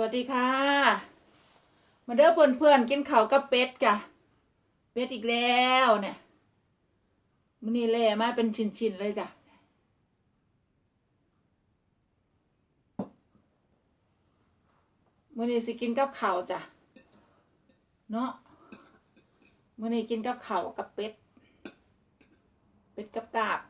วัสดีค่ะ มาเด้อเพื่อนเพื่อนๆกินข้าวกับเป็ดจ้ะเป็ดอีกแล้วเนี่ยมันนี่แล่มาเป็นชิ้นๆเลยจ้ะมื่อนี้สิกินกับข้าวจ้ะ เนาะมื่อนี้กินกับข้าวกับเป็ด เป็ดกับกาบ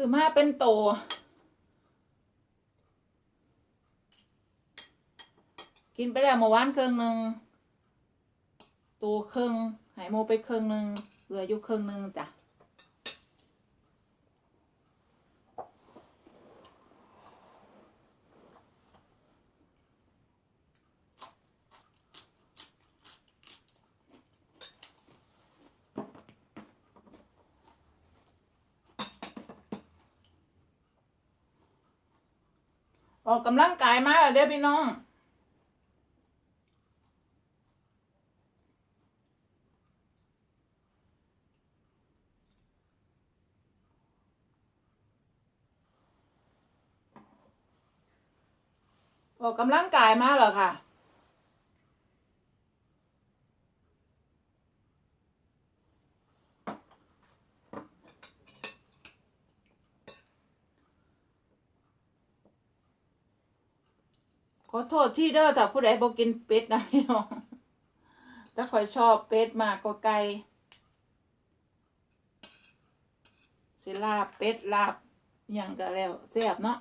ซื้อมาเป็นโต กินไปแล้วเมื่อวานเครื่องหนึ่งตัวเครื่องหายโมไปเครื่องหนึ่งเหลืออยู่เครื่องหนึ่งจ้ะ ออกกำลังกายมาแล้วเด้อพี่น้อง ออกกำลังกายมาเหรอค่ะ ขอโทษที่เด้อถ้าผู้ใดบอกกินเป็ดนะพี่น้องถ้าคอยชอบเป็ดมากก็ไก่สิลาบเป็ดลาบอย่างก็แล้วแซ่บเนาะ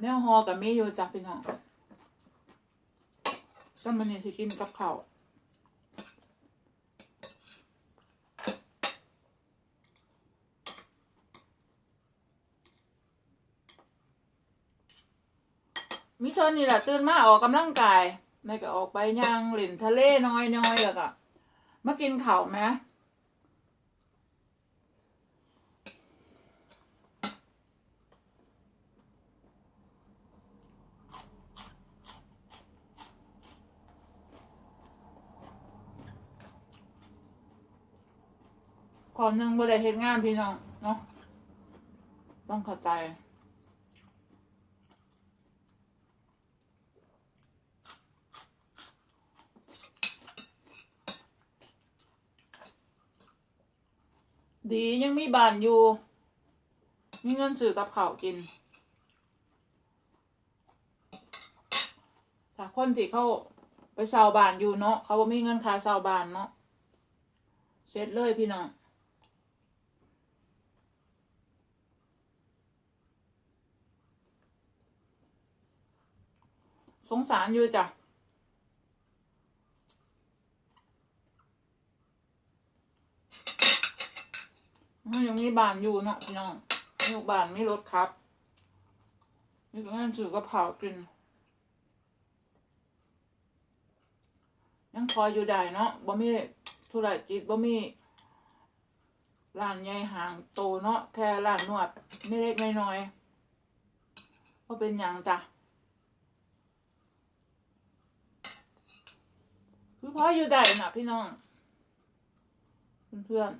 แนวฮอกับมีอยู่จ้ะพี่น้อง ก็มันนี่สิกินกับข้าวมิเท่านี้แหละตื่นมาออกกำลังกายไม่ก็ออกไปย่างหลินทะเลน้อยๆแล้วก็มากินข้าวไหม อหนึ่งบ่ได้เฮ็ดงานพี่น้องเนาะต้องเข้าใจ ดียังมีบ้านอยู่ มีเงินซื้อกับข้าวกิน ถ้าคนที่เขาไปเช่าบ้านอยู่เนาะเขาบ่มีเงินค่าเช่าบ้านเนาะเสร็จเลยพี่น้อง สงสารอยู่จ้ะมันยังมีบานอยู่เนาะพี่น้องมีบ้านไมีรถครับมีเงินซื้อกับข้ากิน ยังพออยู่ได้เนาะบ่มีธุรกิจบ่มีร้านใหญ่ห่างโตเนาะแค่ร้านนวดไม่เล็กไม่น้อยก็เป็นอย่างจ้ะ คือพออยู่ได้น่ะพี่น้อง เพื่อน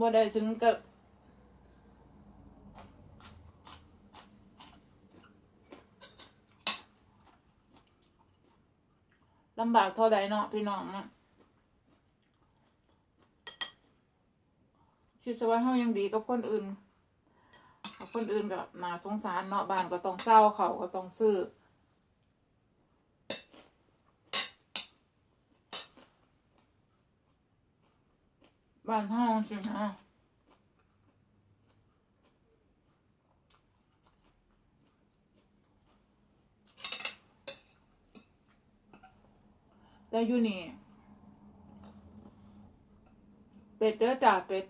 บ่ได้ถึงกับลำบากเท่าใดเนาะพี่น้องเนาะ คิดซะว่าเฮายังดีกับคนอื่นกับคนอื่นก็น่าสงสารเนาะบ้านก็ต้องเศร้าเขาก็ต้องซื้อบ้านเฮาใช่ไหมแต่อยู่นี่เป็ดเด้อจ้าเป็ด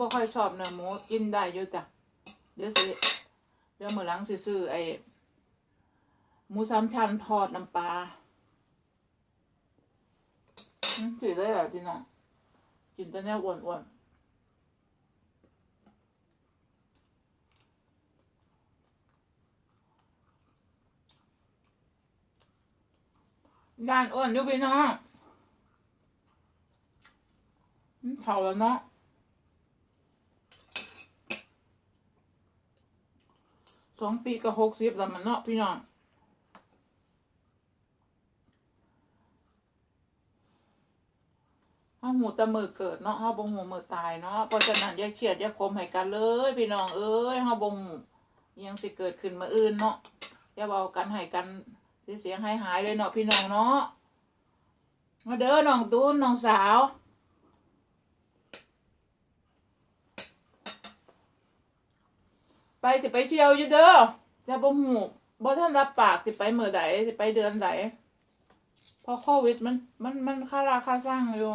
บ่ค่อยชอบเนื้อหมูกินได้อยู่จ้ะเดี๋ยวสิเดี๋ยวมื้อหลังสิซื้อไอ้หมูสามชั้นทอดน้ำปลาอืมสิได้แหละพี่น้องกินแต่แนวอ้วนๆย่านอ้วนอยู่พี่น้องอืมเผาแล้วเนาะ สองปีกับหกสิบแล้วมันเนาะพี่น้องห้าหูตะมือเกิดเนาะห้าบงหูมือตายเนาะเพราะฉะนั้นอย่าเครียดอย่าคมให้กันเลย พี่น้องเอ้ยห้าบงหูยังสิเกิดขึ้นมาอื่นเนาะอย่าเบากันให้กันเสียงให้หายเลยเนาะพี่น้องเนาะมาเด้อน้องตูนน้องสาว ไปสิไปเที่ยวอยู่เด้อจะบ่หูบ่ท่านรับปากสิไปเมื่อใดสิไปเดือนใดพราะโควิดมันมันมันค่าราคาสร้างอยู่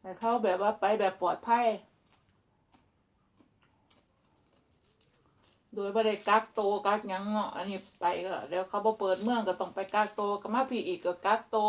แต่เขาแบบว่าไปแบบปลอดภัยโดยบ่ได้กักโตวกักยังเนาะอันนี้ไปก็เดี๋ยวเขาบ่เปิดเมืองก็ต้องไปกักโตวก็มาพี่อีกก็กักโตว